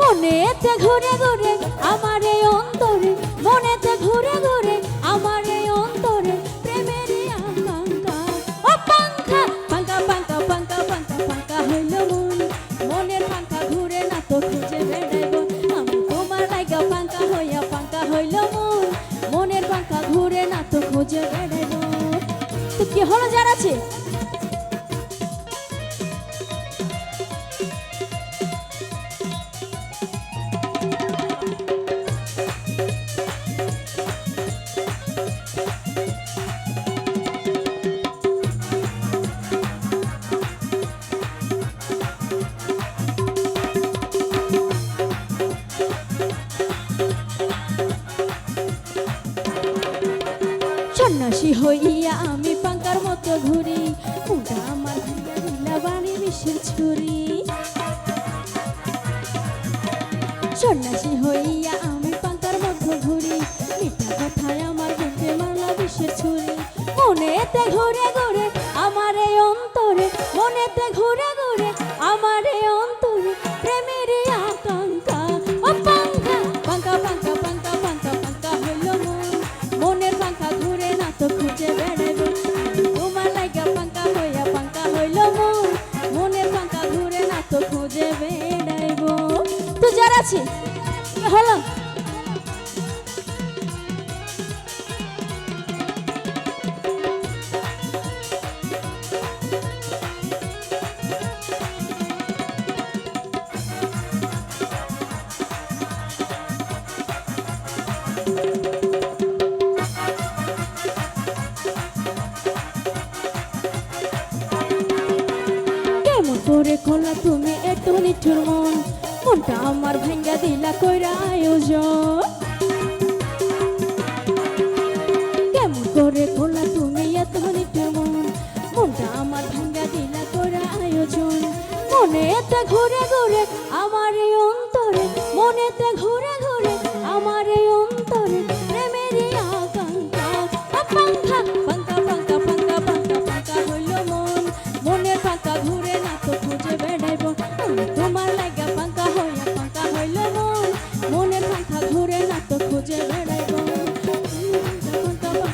মনেতে ঘুরে ঘুরে কি হলো জানাচ্ছি সন্ন্যাসী বাড়ি ছুরি। সন্ন্যাসী হইয়া আমি পান্তার মধ্যে ঘুরি। মিঠা কথায় আমার বুকে মারলা বিষের ছুরি। মনেতে ঘুরে ঘুরে আমার এই অন্তরে, মনেতে ঘুরে জানাচ্ছি হলো। করে খোলা তুমি এত নিঠুর মন? মনটা আমার ভেঙ্গা দিলা কইরা আয়োজন। কেমন করে খোলা তুমি এত নিঠুর মন? মনটা আমার ভেঙ্গা দিলা কইরা আয়োজন। মনে এতে ঘুরে ঘুরে আমার অন্তরে মনেতে ঘুরে ঘুরে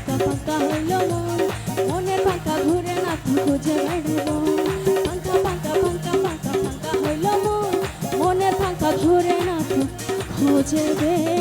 পাঙ্কা পাঙ্কা হলো মন মনের পাঙ্কা ঘুরে না তো খুঁজে বেড়াবো পাঙ্কা পাঙ্কা পাঙ্কা পাঙ্কা পাঙ্কা হলো মন মনের পাঙ্কা ঘুরে না তো খুঁজে বেড়াইব